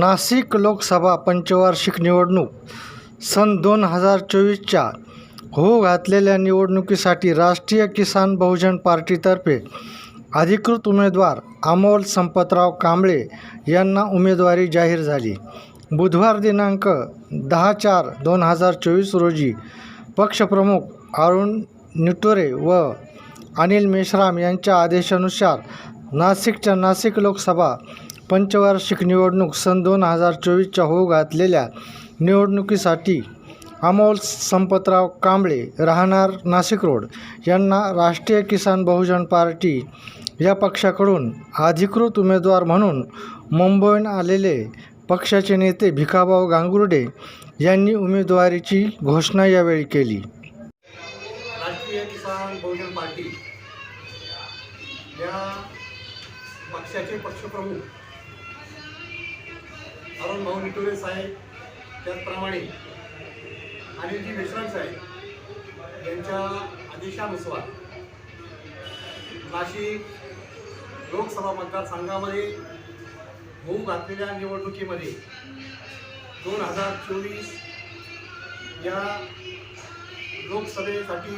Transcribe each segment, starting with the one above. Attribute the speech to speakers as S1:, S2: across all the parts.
S1: नाशिक लोकसभा पंचवार्षिक निवडणूक सन दोन हजार चोवीसच्या होऊ घातलेल्या निवडणुकीसाठी राष्ट्रीय किसान बहुजन पार्टीतर्फे अधिकृत उमेदवार अमोल संपतराव कांबळे यांना उमेदवारी जाहीर झाली. बुधवार दिनांक दहा चार दोन हजार चोवीस रोजी पक्षप्रमुख अरुण निटोरे व अनिल मेश्राम यांच्या आदेशानुसार नाशिकच्या नाशिक लोकसभा पंचवार्षिक निवडणूक सन दोन हजार चोवीसच्या होऊ घातलेल्या निवडणुकीसाठी अमोल संपतराव कांबळे राहणार नाशिक रोड. यांना राष्ट्रीय किसान बहुजन पार्टी या पक्षाकडून अधिकृत उमेदवार म्हणून मुंबईहून आलेले पक्षाचे नेते भिकाभाऊ गांगुर्डे यांनी उमेदवारीची घोषणा यावेळी केली.
S2: राष्ट्रीय किसान बहुजन पार्टी या पक्षाचे पक्षप्रमुख अरुण भाऊ निटोरे साहेब त्याचप्रमाणे अनिलजी मेश्राम साहेब यांच्या आदेशानुसार नाशिक लोकसभा मतदारसंघामध्ये होऊ घातलेल्या निवडणुकीमध्ये दोन हजार चोवीस या लोकसभेसाठी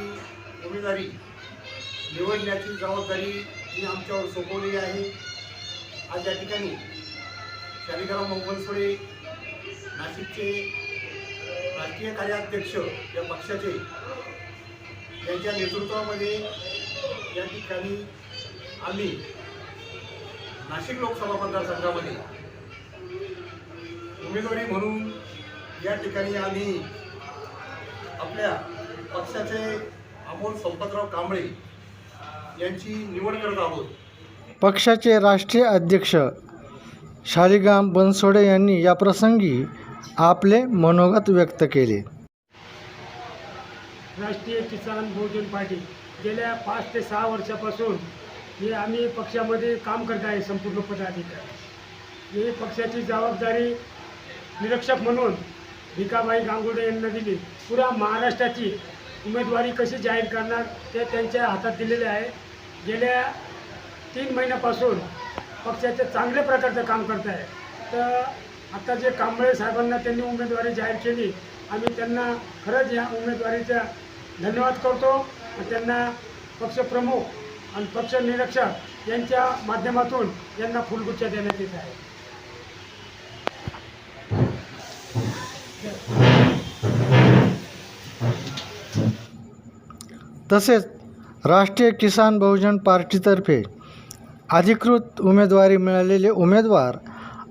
S2: उमेदवारी निवडण्याची जबाबदारी ही आमच्यावर सोपवलेली आहे. आज या ठिकाणी शालिग्राम मंगलसोळे नाशिकचे राष्ट्रीय कार्याध्यक्ष या पक्षाचे यांच्या नेतृत्वामध्ये या ठिकाणी आम्ही नाशिक लोकसभा मतदारसंघामध्ये उमेदवारी म्हणून या ठिकाणी आम्ही आपल्या पक्षाचे अमोल संपतराव कांबळे यांची निवड करत आहोत.
S1: पक्षाचे राष्ट्रीय अध्यक्ष शालिग्राम बनसोडे यांनी याप्रसंगी आपले मनोगत व्यक्त केले.
S3: राष्ट्रीय किसान बहुजन पार्टी गेल्या पाच ते सहा वर्षापासून हे आम्ही पक्षामध्ये काम करत आहे संपूर्ण पदाधिकारी. ही पक्षाची जबाबदारी निरीक्षक म्हणून भिकाबाई गांगुडे यांना दिली. पुरा महाराष्ट्राची उमेदवारी कशी जाहीर करणार ते त्यांच्या हातात दिलेले आहे. गेल्या तीन महिन्यापासून पक्षाचे चांगल्या प्रकारचं काम करत आहे तर आता जे कांबळे साहेबांना त्यांनी उमेदवारी जाहीर केली आम्ही त्यांना खरंच या उमेदवारीचा धन्यवाद करतो. त्यांना पक्षप्रमुख आणि पक्ष निरीक्षक यांच्या माध्यमातून यांना फुलगुच्छा देण्यात येत आहे.
S1: तसेच राष्ट्रीय किसान बहुजन पार्टीतर्फे अधिकृत उमेदवारी मिळालेले उमेदवार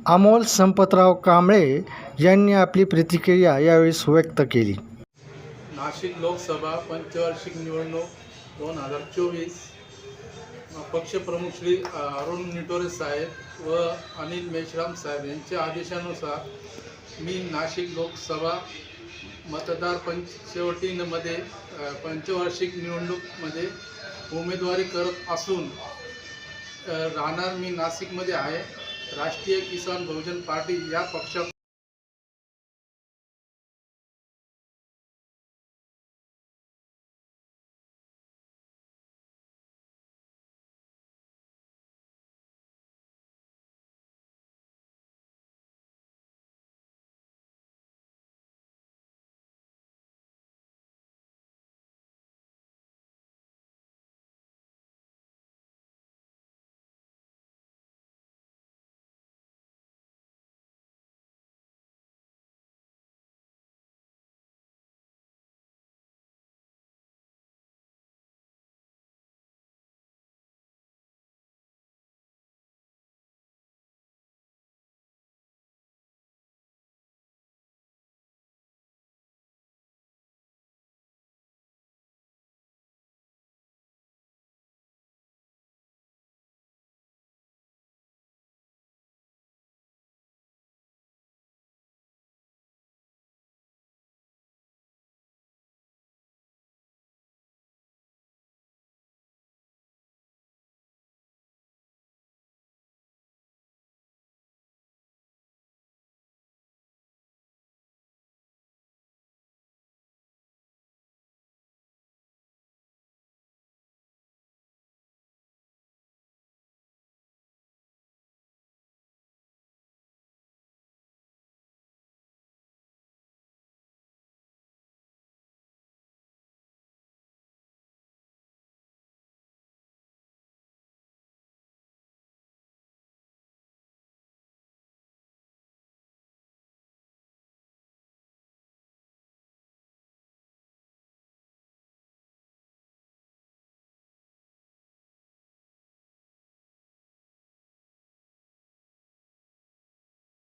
S1: अमोल संपतराव कांबळे यांनी आपली प्रतिक्रिया यावेळी व्यक्त केली.
S4: नाशिक लोकसभा पंचवार्षिक निवडणूक दोन हजार चोवीस. पक्षप्रमुख श्री अरुण निटोरे साहेब व अनिल मेश्राम साहेब यांच्या आदेशानुसार मी नाशिक लोकसभा मतदार पंचवटीमध्ये शेवटीमध्ये पंचवार्षिक निवडणूकमध्ये उमेदवारी करत असून राहणार मी नाशिकमध्ये आहे. राष्ट्रीय किसान बहुजन पार्टी या पक्षा